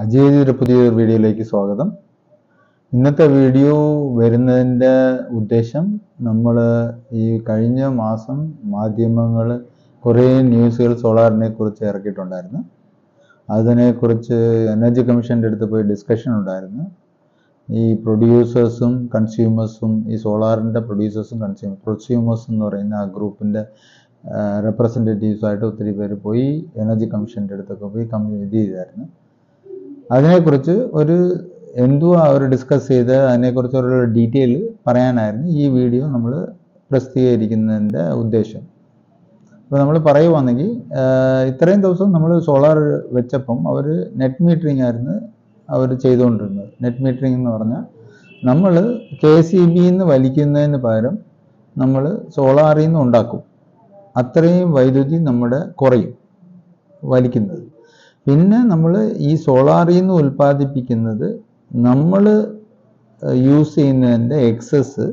അജയ് പുതിയൊരു വീഡിയോയിലേക്ക് സ്വാഗതം. ഇന്നത്തെ വീഡിയോ വരുന്നതിന്റെ ഉദ്ദേശം നമ്മൾ ഈ കഴിഞ്ഞ മാസം മാധ്യമങ്ങൾ കുറേ ന്യൂസുകൾ സോളാറിനെ കുറിച്ച് ഇറക്കിയിട്ടുണ്ടായിരുന്നു. അതിനെക്കുറിച്ച് എനർജി കമ്മീഷന്റെ അടുത്ത് പോയി ഡിസ്കഷൻ ഉണ്ടായിരുന്നു. ഈ പ്രൊഡ്യൂസേഴ്സും കൺസ്യൂമേഴ്സും ഈ സോളാറിന്റെ പ്രൊഡ്യൂസേഴ്സും കൺസ്യൂമർ പ്രൊസ്യൂമേഴ്സ് എന്ന് പറയുന്ന ആ ഗ്രൂപ്പിന്റെ റെപ്രസെന്റേറ്റീവ്സായിട്ട് ഒത്തിരി പേര് പോയി എനർജി കമ്മീഷന്റെ അടുത്തൊക്കെ പോയി കമ്മി ഇത് ചെയ്തായിരുന്നു. അതിനെക്കുറിച്ച് ഒരു എന്തുവാ അവർ ഡിസ്കസ് ചെയ്ത് അതിനെക്കുറിച്ച് ഒരു ഡീറ്റെയിൽ പറയാനായിരുന്നു ഈ വീഡിയോ നമ്മൾ പ്രസിദ്ധീകരിക്കുന്നതിന്റെ ഉദ്ദേശം. അപ്പോൾ നമ്മൾ പറയുവാണെങ്കിൽ ഇത്രയും ദിവസം നമ്മൾ സോളാർ വെച്ചപ്പം അവർ നെറ്റ് മീറ്ററിംഗ് ആയിരുന്നു അവർ ചെയ്തുകൊണ്ടിരുന്നത്. നെറ്റ് മീറ്ററിംഗ് എന്ന് പറഞ്ഞാൽ നമ്മൾ കെ സി ബിന്ന് വലിക്കുന്നതിന് പകരം നമ്മൾ സോളാറിൽ നിന്ന് ഉണ്ടാക്കും. അത്രയും വൈദ്യുതി നമ്മുടെ കുറയും വലിക്കുന്നത്. പിന്നെ നമ്മൾ ഈ സോളാറിൽ നിന്ന് ഉൽപ്പാദിപ്പിക്കുന്നത് നമ്മൾ യൂസ് ചെയ്യുന്നതിന്റെ എക്സസ്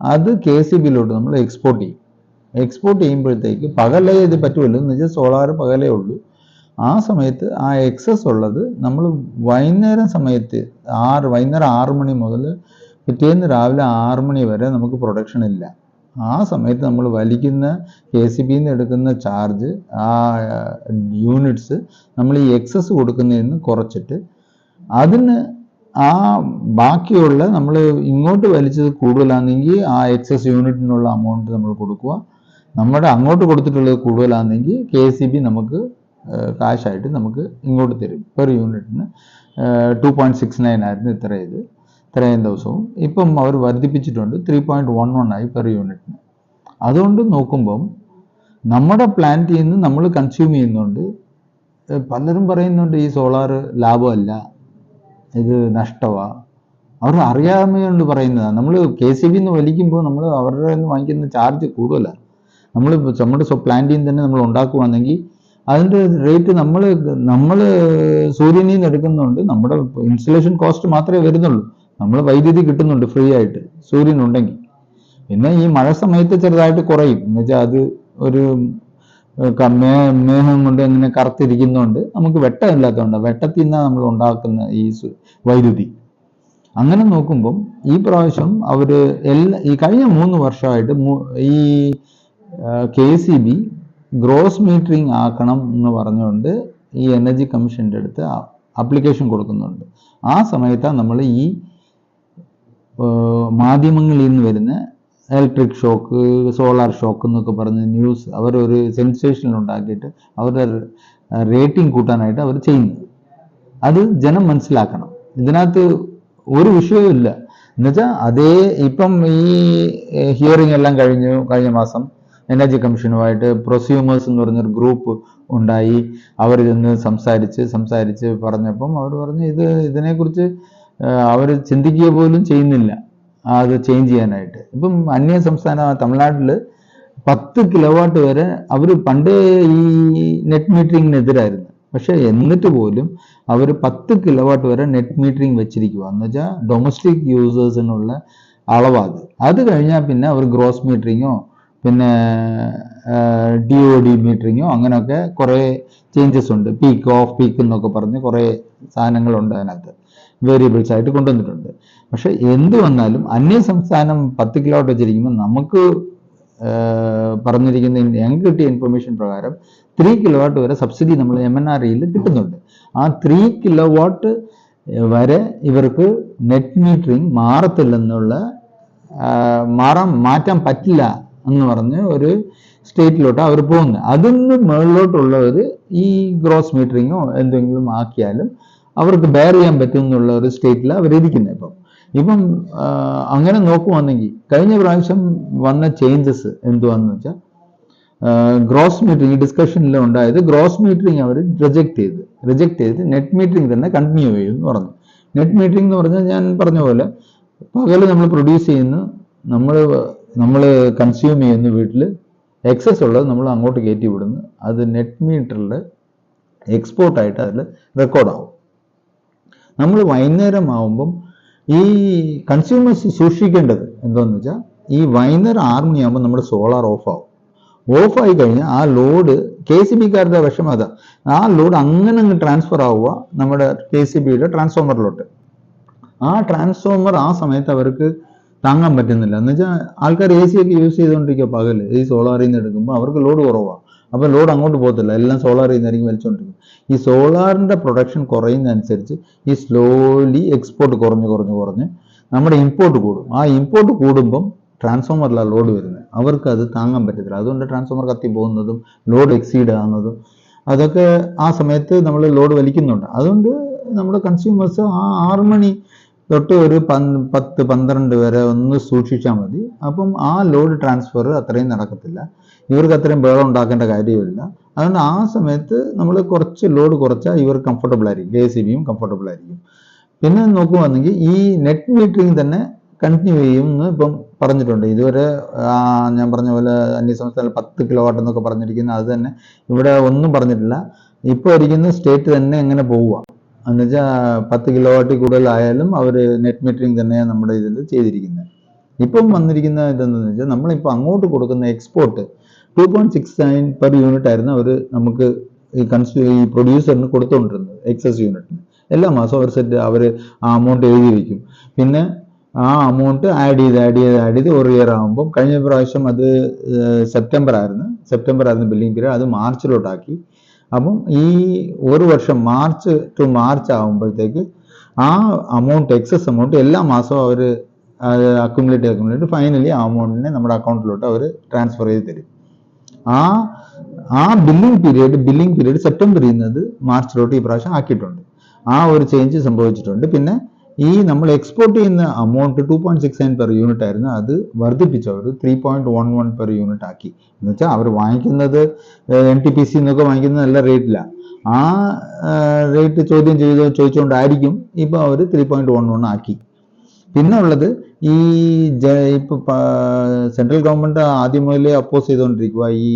അത് കെ സി ബിയിലോട്ട് നമ്മൾ എക്സ്പോർട്ട് ചെയ്യും. എക്സ്പോർട്ട് ചെയ്യുമ്പോഴത്തേക്ക് പകലേ ഇത് പറ്റുമല്ലോ എന്ന് വെച്ചാൽ സോളാർ പകലേ ഉള്ളൂ. ആ സമയത്ത് ആ എക്സസ് ഉള്ളത് നമ്മൾ വൈകുന്നേരം സമയത്ത് ആറ് വൈകുന്നേരം ആറ് മണി മുതൽ പിറ്റേന്ന് രാവിലെ ആറ് മണി വരെ നമുക്ക് പ്രൊഡക്ഷൻ ഇല്ല. ആ സമയത്ത് നമ്മൾ വലിക്കുന്ന കെ സി ബിയിൽ നിന്ന് എടുക്കുന്ന ചാർജ് ആ യൂണിറ്റ്സ് നമ്മൾ ഈ എക്സസ് കൊടുക്കുന്നതിൽ നിന്ന് കുറച്ചിട്ട് അതിന് ആ ബാക്കിയുള്ള നമ്മൾ ഇങ്ങോട്ട് വലിച്ചത് കൂടുതലാണെങ്കിൽ ആ എക്സസ് യൂണിറ്റിനുള്ള അമൗണ്ട് നമ്മൾ കൊടുക്കുക. നമ്മുടെ അങ്ങോട്ട് കൊടുത്തിട്ടുള്ളത് കൂടുതലാണെങ്കിൽ കെ സി ബി നമുക്ക് കാശായിട്ട് നമുക്ക് ഇങ്ങോട്ട് തരും. പെർ യൂണിറ്റിന് ടു പോയിന്റ് സിക്സ് നയൻ ആയിരുന്നു ഇത്ര ഇത് ഇത്രയും ദിവസവും. ഇപ്പം അവർ വർദ്ധിപ്പിച്ചിട്ടുണ്ട് ത്രീ പോയിന്റ് വൺ വൺ ആയി പെർ യൂണിറ്റിന് അതുകൊണ്ട് നോക്കുമ്പം നമ്മുടെ പ്ലാന്റിൽ നിന്ന് നമ്മൾ കൺസ്യൂം ചെയ്യുന്നുണ്ട്. പലരും പറയുന്നുണ്ട് ഈ സോളാർ ലാഭമല്ല ഇത് നഷ്ടമാണ് അവർ അറിയാമെന്നുണ്ട് പറയുന്നതാണ് നമ്മൾ കെ സി ബിന്ന് വലിക്കുമ്പോൾ നമ്മൾ അവരുടെ നിന്ന് വാങ്ങിക്കുന്ന ചാർജ് കൂടുതലാണ് നമ്മൾ നമ്മുടെ പ്ലാന്റിൽ നിന്ന് തന്നെ നമ്മൾ ഉണ്ടാക്കുവാണെങ്കിൽ അതിന്റെ റേറ്റ് നമ്മൾ നമ്മൾ സൂര്യനിൽ നിന്ന് എടുക്കുന്നുണ്ട് നമ്മുടെ ഇൻസ്റ്റലേഷൻ കോസ്റ്റ് മാത്രമേ വരുന്നുള്ളൂ. നമ്മൾ വൈദ്യുതി കിട്ടുന്നുണ്ട് ഫ്രീ ആയിട്ട് സൂര്യൻ ഉണ്ടെങ്കിൽ പിന്നെ ഈ മഴ സമയത്ത് ചെറുതായിട്ട് കുറയും. എന്ന് വെച്ചാൽ അത് ഒരു മേ മേഘം കൊണ്ട് ഇങ്ങനെ കറുത്തിരിക്കുന്നതുകൊണ്ട് നമുക്ക് വെട്ടമില്ലാത്തതുകൊണ്ട് വെട്ടത്തിൽ നിന്നാണ് നമ്മൾ ഉണ്ടാക്കുന്ന ഈ വൈദ്യുതി. അങ്ങനെ നോക്കുമ്പം ഈ പ്രാവശ്യം അവർ എല്ലാ ഈ കഴിഞ്ഞ മൂന്ന് വർഷമായിട്ട് ഈ K C B gross metering ആക്കണം എന്ന് പറഞ്ഞുകൊണ്ട് ഈ എനർജി കമ്മീഷന്റെ അടുത്ത് അപ്ലിക്കേഷൻ കൊടുക്കുന്നുണ്ട്. ആ സമയത്താണ് നമ്മൾ ഈ മാധ്യമങ്ങളിൽ നിന്ന് വരുന്ന ഇലക്ട്രിക് ഷോക്ക് സോളാർ ഷോക്ക് എന്നൊക്കെ പറഞ്ഞ് ന്യൂസ് അവരൊരു സെൻസേഷൻ ഉണ്ടാക്കിയിട്ട് അവരുടെ റേറ്റിംഗ് കൂട്ടാനായിട്ട് അവർ ചെയ്യുന്നത് അത് ജനം മനസ്സിലാക്കണം. ഇതിനകത്ത് ഒരു വിഷയവും ഇല്ല. എന്നുവെച്ചാൽ അതേ ഇപ്പം ഈ ഹിയറിംഗ് എല്ലാം കഴിഞ്ഞു കഴിഞ്ഞ മാസം എനർജി കമ്മീഷനുമായിട്ട് പ്രൊസ്യൂമേഴ്സ് എന്ന് പറഞ്ഞൊരു ഗ്രൂപ്പ് ഉണ്ടായി. അവർ ഇതൊന്ന് സംസാരിച്ച് സംസാരിച്ച് പറഞ്ഞപ്പം അവർ പറഞ്ഞു ഇത് ഇതിനെക്കുറിച്ച് അവർ ചിന്തിക്കുക പോലും ചെയ്യുന്നില്ല. അത് ചേഞ്ച് ചെയ്യാനായിട്ട്. ഇപ്പം അന്യ സംസ്ഥാന തമിഴ്നാട്ടിൽ പത്ത് കിലോവാട്ട് വരെ അവർ പണ്ട് ഈ നെറ്റ് മീറ്ററിങ്ങിനെതിരായിരുന്നു പക്ഷെ എന്നിട്ട് പോലും അവർ പത്ത് കിലോവാട്ട് വരെ നെറ്റ് മീറ്ററിങ് വെച്ചിരിക്കുക എന്ന് വെച്ചാൽ ഡൊമസ്റ്റിക് യൂസേഴ്സിനുള്ള അളവാത്. അത് കഴിഞ്ഞാൽ പിന്നെ അവർ ഗ്രോസ് മീറ്ററിങ്ങോ പിന്നെ ഡി ഒ ഡി മീറ്ററിങ്ങോ അങ്ങനെയൊക്കെ കുറേ ചേഞ്ചസ് ഉണ്ട്. പീക്ക് ഓഫ് പീക്ക് എന്നൊക്കെ പറഞ്ഞ് കുറേ സാധനങ്ങളുണ്ട് അതിനകത്ത്. വേരിയബിൾസ് ആയിട്ട് കൊണ്ടുവന്നിട്ടുണ്ട്. പക്ഷെ എന്ത് വന്നാലും അന്യ സംസ്ഥാനം പത്ത് കിലോ വെച്ചിരിക്കുമ്പോൾ നമുക്ക് പറഞ്ഞിരിക്കുന്ന ഞങ്ങൾക്ക് കിട്ടിയ ഇൻഫർമേഷൻ പ്രകാരം ത്രീ കിലോ വാട്ട് വരെ സബ്സിഡി നമ്മൾ എം എൻ ആർ ഇയിൽ കിട്ടുന്നുണ്ട്. ആ ത്രീ കിലോ വാട്ട് വരെ ഇവർക്ക് നെറ്റ് മീറ്ററിങ് മാറത്തില്ലെന്നുള്ള മാറാൻ മാറ്റാൻ പറ്റില്ല എന്ന് പറഞ്ഞ് ഒരു സ്റ്റേറ്റിലോട്ട് അവർ പോകുന്നത് അതിന് മുകളിലോട്ടുള്ളവർ ഈ ഗ്രോസ് മീറ്ററിങ്ങോ എന്തെങ്കിലും ആക്കിയാലും അവർക്ക് ബെയർ ചെയ്യാൻ പറ്റും എന്നുള്ള ഒരു സ്റ്റേറ്റിൽ അവരിയ്ക്കുന്നത് ഇപ്പം. ഇപ്പം അങ്ങനെ നോക്കുവാണെങ്കിൽ കഴിഞ്ഞ പ്രാവശ്യം വന്ന ചേഞ്ചസ് എന്തുവാന്ന് വെച്ചാൽ ഗ്രോസ് മീറ്ററിംഗ് ഡിസ്കഷനിൽ ഉണ്ടായത് ഗ്രോസ് മീറ്ററിംഗ് അവർ റിജക്ട് ചെയ്ത്. റിജക്ട് ചെയ്ത് നെറ്റ് മീറ്ററിംഗ് തന്നെ കണ്ടിന്യൂ ചെയ്യും എന്ന് പറഞ്ഞു. നെറ്റ് മീറ്ററിംഗ് എന്ന് പറഞ്ഞാൽ ഞാൻ പറഞ്ഞ പോലെ പകൽ നമ്മൾ പ്രൊഡ്യൂസ് ചെയ്യുന്നു നമ്മൾ നമ്മൾ കൺസ്യൂം ചെയ്യുന്ന വീട്ടിൽ എക്സസ് ഉള്ളത് നമ്മൾ അങ്ങോട്ട് കയറ്റി വിടുന്നു. അത് നെറ്റ് മീറ്ററിൽ എക്സ്പോർട്ടായിട്ട് അതിൽ റെക്കോർഡാവും നമ്മൾ വൈകുന്നേരം ആവുമ്പം ഈ കൺസ്യൂമേഴ്സ് സൂക്ഷിക്കേണ്ടത് എന്താണെന്ന് വെച്ചാൽ ഈ വൈകുന്നേരം ആറ് മണിയാകുമ്പോൾ നമ്മുടെ സോളാർ ഓഫ് ആവും ഓഫായി കഴിഞ്ഞാൽ ആ ലോഡ് കെ സി ബിക്കാരുടെ വിഷമം അതാ. ആ ലോഡ് അങ്ങനെ അങ്ങ് ട്രാൻസ്ഫർ ആവുക നമ്മുടെ കെ സി ബിയുടെ ട്രാൻസ്ഫോമറിലോട്ട് ആ ട്രാൻസ്ഫോമർ ആ സമയത്ത് അവർക്ക് താങ്ങാൻ പറ്റുന്നില്ല. എന്ന് വെച്ചാൽ ആൾക്കാർ എ സി ഒക്കെ യൂസ് ചെയ്തുകൊണ്ടിരിക്കുക പകൽ. ഈ സോളാറിൽ നിന്ന് എടുക്കുമ്പോൾ അവർക്ക് ലോഡ് കുറവാണ് അപ്പോൾ ലോഡ് അങ്ങോട്ട് പോകത്തില്ല. എല്ലാം സോളാറിൽ നിന്നായിരിക്കും വലിച്ചുകൊണ്ടിരിക്കും ഈ സോളാറിന്റെ പ്രൊഡക്ഷൻ കുറയുന്നതനുസരിച്ച് ഈ സ്ലോലി എക്സ്പോർട്ട് കുറഞ്ഞ് കുറഞ്ഞ് കുറഞ്ഞ് നമ്മുടെ ഇമ്പോർട്ട് കൂടും. ആ ഇമ്പോർട്ട് കൂടുമ്പം ട്രാൻസ്ഫോമറിലാണ് ലോഡ് വരുന്നത്. അവർക്ക് അത് താങ്ങാൻ പറ്റത്തില്ല. അതുകൊണ്ട് ട്രാൻസ്ഫോമർ കത്തി പോകുന്നതും ലോഡ് എക്സീഡ് ആകുന്നതും അതൊക്കെ ആ സമയത്ത് നമ്മൾ ലോഡ് വലിക്കുന്നുണ്ട്. അതുകൊണ്ട് നമ്മുടെ കൺസ്യൂമേഴ്സ് ആ ആറ് മണി തൊട്ട് ഒരു പത്ത് പന്ത്രണ്ട് വരെ ഒന്ന് സൂക്ഷിച്ചാൽ മതി. അപ്പം ആ ലോഡ് ട്രാൻസ്ഫർ അത്രയും നടക്കത്തില്ല. ഇവർക്ക് അത്രയും ബേളം ഉണ്ടാക്കേണ്ട കാര്യമില്ല. അതുകൊണ്ട് ആ സമയത്ത് നമ്മൾ കുറച്ച് ലോഡ് കുറച്ചാൽ ഇവർ കംഫർട്ടബിൾ ആയിരിക്കും. കെ സി ബിയും കംഫർട്ടബിൾ ആയിരിക്കും. പിന്നെ നോക്കുവാണെങ്കിൽ ഈ നെറ്റ് മീറ്ററിങ് തന്നെ കണ്ടിന്യൂ ചെയ്യും എന്ന് ഇപ്പം പറഞ്ഞിട്ടുണ്ട്. ഇതുവരെ ഞാൻ പറഞ്ഞ പോലെ അന്യസംസ്ഥാന പത്ത് കിലോ വാട്ട് എന്നൊക്കെ പറഞ്ഞിരിക്കുന്ന അത് തന്നെ ഇവിടെ ഒന്നും പറഞ്ഞിട്ടില്ല. ഇപ്പോൾ ഇരിക്കുന്ന സ്റ്റേറ്റ് തന്നെ എങ്ങനെ പോവുക എന്ന് വെച്ചാൽ പത്ത് കിലോ വാട്ടിൽ കൂടുതലായാലും അവർ നെറ്റ് മീറ്ററിംഗ് തന്നെ നമ്മുടെ ഇതിൽ ചെയ്തിരിക്കുന്നത് ഇപ്പം വന്നിരിക്കുന്ന ഇതെന്താണെന്ന് വെച്ചാൽ നമ്മളിപ്പോൾ അങ്ങോട്ട് കൊടുക്കുന്ന export two point six nine per unit ആയിരുന്നു അവർ നമുക്ക് ഈ കൺസ്യൂ ഈ പ്രൊഡ്യൂസറിന് കൊടുത്തുകൊണ്ടിരുന്നത് എക്സസ് യൂണിറ്റിന് എല്ലാ മാസവും അവർ സെറ്റ് അവർ ആ അമൗണ്ട് എഴുതി വയ്ക്കും പിന്നെ ആ അമൗണ്ട് ആഡ് ചെയ്ത് ആഡ് ചെയ്ത് ആഡ് ചെയ്ത് ഒരു ഇയർ ആകുമ്പോൾ കഴിഞ്ഞ പ്രാവശ്യം അത് സെപ്റ്റംബർ ആയിരുന്നു. സെപ്റ്റംബർ ആയിരുന്നു ബില്ലിംഗ് പീരീഡ് അത് മാർച്ചിലോട്ടാക്കി അപ്പം ഈ ഒരു വർഷം മാർച്ച് ടു മാർച്ച് ആകുമ്പോഴത്തേക്ക് ആ അമൗണ്ട് എക്സസ് അമൗണ്ട് എല്ലാ മാസവും അവർ അക്യുമുലേറ്റ് അക്യുമുലേറ്റ് ഫൈനലി ആ അമൗണ്ടിനെ നമ്മുടെ അക്കൗണ്ടിലോട്ട് അവർ ട്രാൻസ്ഫർ ചെയ്ത് തരും. ആ ആ ബില്ലിംഗ് പീരീഡ് ബില്ലിംഗ് പീരീഡ് സെപ്റ്റംബറിൽ നിന്ന് മാർച്ചിലോട്ട് ഈ പ്രാവശ്യം ആക്കിയിട്ടുണ്ട്. ആ ഒരു ചേഞ്ച് സംഭവിച്ചിട്ടുണ്ട്. പിന്നെ ഈ നമ്മൾ എക്സ്പോർട്ട് ചെയ്യുന്ന amount two point six nine per unit ആയിരുന്നു. അത് വർദ്ധിപ്പിച്ചു. അവർ three point one one per unit ആക്കി. എന്ന് വെച്ചാൽ അവർ വാങ്ങിക്കുന്നത് എൻ ടി പി സി എന്നൊക്കെ വാങ്ങിക്കുന്നത് നല്ല റേറ്റിലാണ് ആ റേറ്റ് ചോദ്യം ചെയ്ത് ചോദിച്ചുകൊണ്ടായിരിക്കും ഇപ്പോൾ അവർ ത്രീ പോയിന്റ് വൺ വൺ ആക്കി. പിന്നെ ഉള്ളത് ഈ ജ ഇപ്പൊ സെൻട്രൽ ഗവൺമെന്റ് ആദ്യം മുതലേ അപ്പോസ് ചെയ്തുകൊണ്ടിരിക്കുക ഈ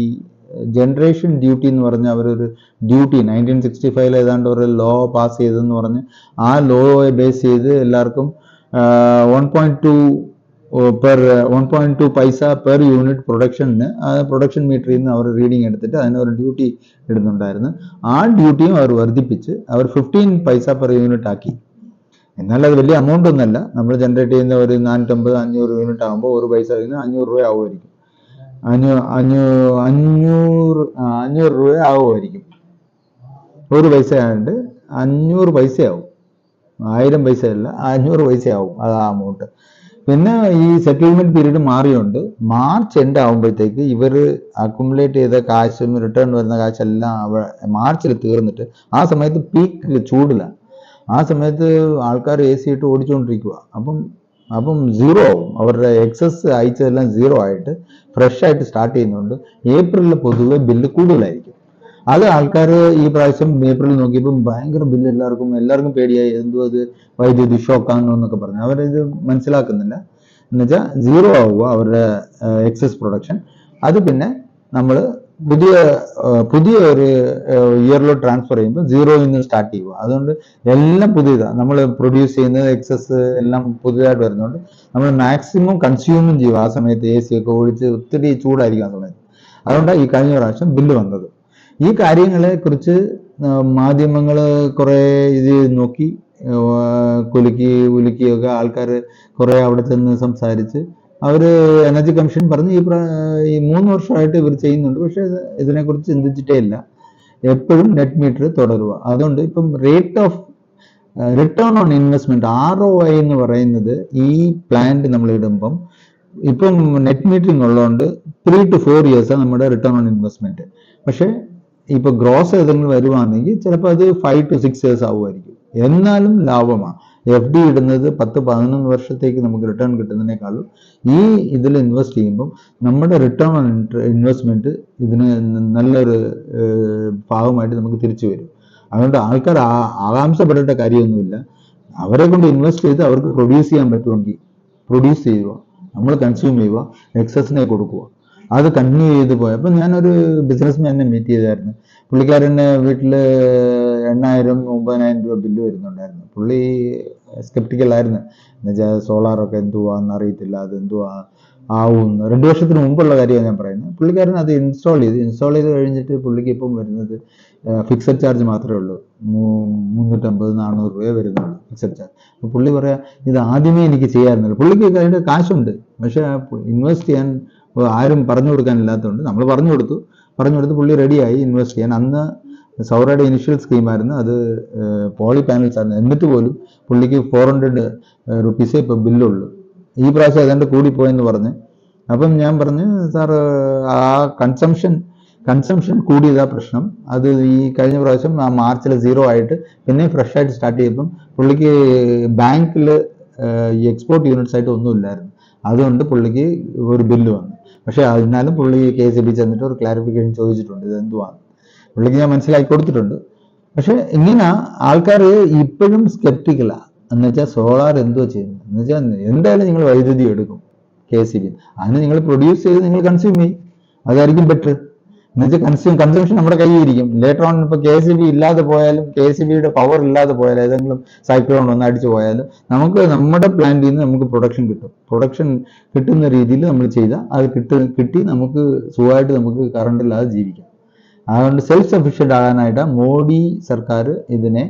ജനറേഷൻ ഡ്യൂട്ടി എന്ന് പറഞ്ഞ അവരൊരു ഡ്യൂട്ടി നയന്റീൻ സിക്സ്റ്റി ഫൈവിൽ ഏതാണ്ട് ഒരു ലോ പാസ് ചെയ്തെന്ന് പറഞ്ഞ് ആ ലോയെ ബേസ് ചെയ്ത് എല്ലാവർക്കും one point two per one point two paisa per unit production production മീറ്ററിൽ നിന്ന് അവർ റീഡിങ് എടുത്തിട്ട് അതിന് ഒരു ഡ്യൂട്ടി ഇടുന്നുണ്ടായിരുന്നു. ആ ഡ്യൂട്ടിയും അവർ വർദ്ധിപ്പിച്ച് അവർ ഫിഫ്റ്റീൻ പൈസ പെർ യൂണിറ്റ് ആക്കി. എന്നാൽ അത് വലിയ എമൗണ്ട് ഒന്നല്ല നമ്മൾ ജനറേറ്റ് ചെയ്യുന്ന ഒരു നാനൂറ്റമ്പത് അഞ്ഞൂറ് യൂണിറ്റ് ആകുമ്പോൾ ഒരു പൈസ അഞ്ഞൂറ് രൂപ ആവുമായിരിക്കും. അഞ്ഞൂ അഞ്ഞൂ അഞ്ഞൂറ് അഞ്ഞൂറ് രൂപ ആവുമായിരിക്കും ഒരു പൈസ ആയതുകൊണ്ട് അഞ്ഞൂറ് പൈസയാവും. ആയിരം പൈസ അല്ല അഞ്ഞൂറ് പൈസയാവും അത് ആ അമൗണ്ട് പിന്നെ ഈ സെറ്റിൽമെന്റ് പീരീഡ് മാറിയുണ്ട് മാർച്ച് എൻഡ് ആകുമ്പോഴത്തേക്ക് ഇവർ അക്കുമുലേറ്റ് ചെയ്ത കാശും റിട്ടേൺ വരുന്ന കാശെല്ലാം അവ മാർച്ചിൽ തീർന്നിട്ട് ആ സമയത്ത് പീക്ക് ചൂടിലാണ്. ആ സമയത്ത് ആൾക്കാർ എ സി ഇട്ട് ഓടിച്ചുകൊണ്ടിരിക്കുക അപ്പം അപ്പം സീറോ ആവും. അവരുടെ എക്സസ് അയച്ചതെല്ലാം സീറോ ആയിട്ട് ഫ്രഷ് ആയിട്ട് സ്റ്റാർട്ട് ചെയ്യുന്നുണ്ട്. ഏപ്രിലിൽ പൊതുവെ ബില്ല് കൂടുതലായിരിക്കും. അത് ആൾക്കാർ ഈ പ്രാവശ്യം ഏപ്രിൽ നോക്കിയപ്പം ഭയങ്കര ബില്ല് എല്ലാവർക്കും എല്ലാവർക്കും പേടിയായി. എന്തോ അത് വൈദ്യുതി ഷോക്കാണോ എന്നൊക്കെ പറഞ്ഞു. അവരിത് മനസ്സിലാക്കുന്നില്ല. എന്നുവെച്ചാൽ സീറോ ആവുക അവരുടെ എക്സസ് പ്രൊഡക്ഷൻ അത് പിന്നെ നമ്മൾ പുതിയ പുതിയ ഒരു ഇയറിലോട്ട് ട്രാൻസ്ഫർ ചെയ്യുമ്പോൾ സീറോയിൽ നിന്ന് സ്റ്റാർട്ട് ചെയ്യുക. അതുകൊണ്ട് എല്ലാം പുതിയതാണ് നമ്മൾ പ്രൊഡ്യൂസ് ചെയ്യുന്നത് എക്സസ് എല്ലാം പുതിയതായിട്ട് വരുന്നുണ്ട് നമ്മൾ മാക്സിമം കൺസ്യൂമും ചെയ്യും ആ സമയത്ത് എ സി ഒക്കെ ഓടിച്ച് ഒത്തിരി ചൂടായിരിക്കും ആ സമയത്ത്. അതുകൊണ്ടാണ് ഈ കഴിഞ്ഞ പ്രാവശ്യം ബില്ല് വന്നത്. ഈ കാര്യങ്ങളെ കുറിച്ച് മാധ്യമങ്ങൾ കുറേ ഇത് നോക്കി കുലുക്കി ഉലുക്കിയൊക്കെ ആൾക്കാർ കുറേ അവിടെ ചെന്ന് സംസാരിച്ച് അവർ എനർജി കമ്മീഷൻ പറഞ്ഞ് ഈ ഈ മൂന്ന് വർഷമായിട്ട് ഇവർ ചെയ്യുന്നുണ്ട്. പക്ഷേ ഇതിനെക്കുറിച്ച് ചിന്തിച്ചിട്ടേ ഇല്ല. എപ്പോഴും നെറ്റ് മീറ്റർ തുടരുക. അതുകൊണ്ട് ഇപ്പം rate of return on investment R O I എന്ന് പറയുന്നത് ഈ പ്ലാന്റ് നമ്മൾ ഇടുമ്പം ഇപ്പം നെറ്റ് മീറ്ററിംഗ് ഉള്ളതുകൊണ്ട് ത്രീ ടു ഫോർ ഇയേഴ്സാണ് നമ്മുടെ റിട്ടേൺ ഓൺ ഇൻവെസ്റ്റ്മെന്റ് പക്ഷേ ഇപ്പൊ ഗ്രോസ് ഏതെങ്കിലും വരുവാണെങ്കിൽ ചിലപ്പോൾ അത് ഫൈവ് ടു സിക്സ് ഇയേഴ്സ് ആവുമായിരിക്കും. എന്നാലും ലാഭമാണ് എഫ് ഡി ഇടുന്നത് പത്ത് പതിനൊന്ന് വർഷത്തേക്ക് നമുക്ക് റിട്ടേൺ കിട്ടുന്നതിനേക്കാളും ഈ ഇതിൽ ഇൻവെസ്റ്റ് ചെയ്യുമ്പം നമ്മുടെ റിട്ടേൺ ഓൺ ഇൻവെസ്റ്റ്മെന്റ് ഇതിന് നല്ലൊരു ഭാഗമായിട്ട് നമുക്ക് തിരിച്ചു വരും. അതുകൊണ്ട് ആൾക്കാർ ആകാംക്ഷപ്പെടേണ്ട കാര്യമൊന്നുമില്ല. അവരെ കൊണ്ട് ഇൻവെസ്റ്റ് ചെയ്ത് അവർക്ക് പ്രൊഡ്യൂസ് ചെയ്യാൻ പറ്റുമെങ്കിൽ പ്രൊഡ്യൂസ് ചെയ്യുക. നമ്മൾ കൺസ്യൂം ചെയ്യുക. എക്സസിനെ കൊടുക്കുക. അത് കണ്ടിന്യൂ ചെയ്ത് പോയപ്പോൾ ഞാനൊരു ബിസിനസ് മാനെ മീറ്റ് ചെയ്തായിരുന്നു. പുള്ളിക്കാരന്റെ വീട്ടിൽ എണ്ണായിരം ഒമ്പതിനായിരം രൂപ ബില്ല് വരുന്നുണ്ടായിരുന്നു. പുള്ളി സ്കെപ്റ്റിക്കലായിരുന്നു എന്നുവെച്ചാൽ സോളാറൊക്കെ എന്തുവാന്ന് അറിയത്തില്ല അത് എന്തുവാ ആവുമെന്ന് രണ്ട് വർഷത്തിന് മുമ്പുള്ള കാര്യമാണ് ഞാൻ പറയുന്നത്. പുള്ളിക്കാരൻ അത് ഇൻസ്റ്റാൾ ചെയ്ത് ഇൻസ്റ്റാൾ ചെയ്ത് കഴിഞ്ഞിട്ട് പുള്ളിക്ക് ഇപ്പം വരുന്നത് ഫിക്സഡ് ചാർജ് മാത്രമേ ഉള്ളൂ. മുന്നൂറ്റമ്പത് നാനൂറ് രൂപ വരുന്നുള്ളൂ ഫിക്സഡ് ചാർജ് അപ്പോൾ പുള്ളി പറയാ ഇത് ആദ്യമേ എനിക്ക് ചെയ്യാറുണ്ട് പുള്ളിക്ക് അതിന്റെ കാശുണ്ട്. പക്ഷേ ഇൻവെസ്റ്റ് ചെയ്യാൻ ആരും പറഞ്ഞു കൊടുക്കാനില്ലാത്തതുകൊണ്ട് നമ്മൾ പറഞ്ഞു കൊടുത്തു. പറഞ്ഞു കൊടുത്ത് പുള്ളി റെഡിയായി ഇൻവെസ്റ്റ് ചെയ്യാൻ. അന്ന് സൗറയുടെ ഇനിഷ്യൽ സ്കീമായിരുന്നു അത് പോളി പാനൽസ് ആയിരുന്നു. എന്നിട്ട് പോലും പുള്ളിക്ക് ഫോർ ഹൺഡ്രഡ് റുപ്പീസേ ഇപ്പോൾ ബില്ലുള്ളൂ. ഈ പ്രാവശ്യം ഏതാണ്ട് കൂടിപ്പോയെന്ന് പറഞ്ഞ്. അപ്പം ഞാൻ പറഞ്ഞു സാർ ആ കൺസംഷൻ കൺസംഷൻ കൂടിയതാ പ്രശ്നം. അത് ഈ കഴിഞ്ഞ പ്രാവശ്യം ആ മാർച്ചിൽ സീറോ ആയിട്ട് പിന്നെ ഫ്രഷ് ആയിട്ട് സ്റ്റാർട്ട് ചെയ്തപ്പം പുള്ളിക്ക് ബാങ്കിൽ ഈ എക്സ്പോർട്ട് യൂണിറ്റ്സ് ആയിട്ട് ഒന്നുമില്ലായിരുന്നു അതുകൊണ്ട് പുള്ളിക്ക് ഒരു ബില്ല് വന്നു. പക്ഷേ അതിനാലും പുള്ളി കെ എസ് ബി ചെന്നിട്ട് ഒരു ക്ലാരിഫിക്കേഷൻ ചോദിച്ചിട്ടുണ്ട്. ഇത് എന്തുവാണ് പുള്ളിക്ക് ഞാൻ മനസ്സിലാക്കി കൊടുത്തിട്ടുണ്ട്. പക്ഷെ ഇങ്ങനെ ആൾക്കാർ ഇപ്പോഴും സ്കെപ്റ്റിക്കലാണ് എന്ന് വെച്ചാൽ സോളാർ എന്തോ ചെയ്യുന്നത്? എന്ന് വെച്ചാൽ എന്തായാലും നിങ്ങൾ വൈദ്യുതി എടുക്കും കെ സി ബി. അതിന് നിങ്ങൾ പ്രൊഡ്യൂസ് ചെയ്ത് നിങ്ങൾ കൺസ്യൂം ചെയ്യും. അതായിരിക്കും ബെറ്റർ എന്ന് വെച്ചാൽ കൺസ്യൂം കൺസംഷൻ നമ്മുടെ കയ്യിൽ ഇരിക്കും ലേറ്റർ ഓൺ ഇപ്പോൾ കെ സി ബി ഇല്ലാതെ പോയാലും കെ സി ബിയുടെ പവർ ഇല്ലാതെ പോയാലും ഏതെങ്കിലും സൈക്ലോൺ ഒന്ന് അടിച്ചു പോയാലും നമുക്ക് നമ്മുടെ പ്ലാന്റിൽ നിന്ന് നമുക്ക് പ്രൊഡക്ഷൻ കിട്ടും. പ്രൊഡക്ഷൻ കിട്ടുന്ന രീതിയിൽ നമ്മൾ ചെയ്താൽ അത് കിട്ടി നമുക്ക് സുഖമായിട്ട് നമുക്ക് കറണ്ട് ഇല്ലാതെ ജീവിക്കാം. അതുകൊണ്ട് സെൽഫ് സഫിഷ്യന്റ് ആകാനായിട്ട് മോഡി സർക്കാർ ഇതിനെ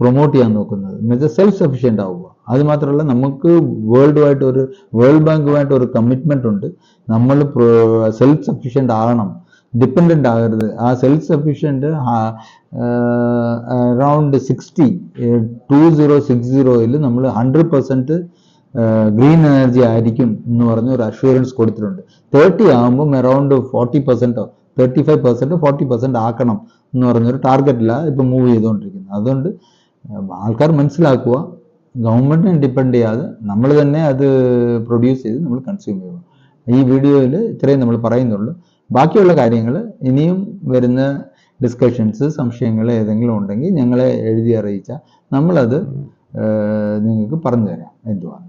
പ്രൊമോട്ട് ചെയ്യാൻ നോക്കുന്നത്. എന്നുവെച്ചാൽ സെൽഫ് സഫിഷ്യന്റ് ആവുക. അത് മാത്രമല്ല നമുക്ക് വേൾഡ് ആയിട്ട് ഒരു വേൾഡ് ബാങ്കുമായിട്ട് ഒരു കമ്മിറ്റ്മെന്റ് ഉണ്ട്. നമ്മൾ സെൽഫ് സഫിഷ്യന്റ് ആകണം. ഡിപ്പെൻഡന്റ് ആകരുത്. ആ self sufficient around sixty two zero six സീറോയിൽ നമ്മൾ ഹൺഡ്രഡ് പെർസെന്റ് ഗ്രീൻ എനർജി ആയിരിക്കും എന്ന് പറഞ്ഞ ഒരു അഷുറൻസ് കൊടുത്തിട്ടുണ്ട്. തേർട്ടി ആകുമ്പം around forty പെർസെന്റോ thirty five percent forty percent ആക്കണം എന്ന് പറഞ്ഞൊരു ടാർഗറ്റിലാണ് ഇപ്പം മൂവ് ചെയ്തുകൊണ്ടിരിക്കുന്നത് അതുകൊണ്ട് ആൾക്കാർ മനസ്സിലാക്കുക ഗവൺമെന്റിനെ ഡിപ്പെൻഡ് ചെയ്യാതെ നമ്മൾ തന്നെ അത് പ്രൊഡ്യൂസ് ചെയ്ത് നമ്മൾ കൺസ്യൂം ചെയ്യുക ഈ വീഡിയോയിൽ ഇത്രയും നമ്മൾ പറയുന്നുള്ളൂ. ബാക്കിയുള്ള കാര്യങ്ങൾ ഇനിയും വരുന്ന ഡിസ്കഷൻസ് സംശയങ്ങൾ ഏതെങ്കിലും ഉണ്ടെങ്കിൽ ഞങ്ങളെ എഴുതി അറിയിച്ചാൽ നമ്മളത് നിങ്ങൾക്ക് പറഞ്ഞു തരാം എന്തുവാണ്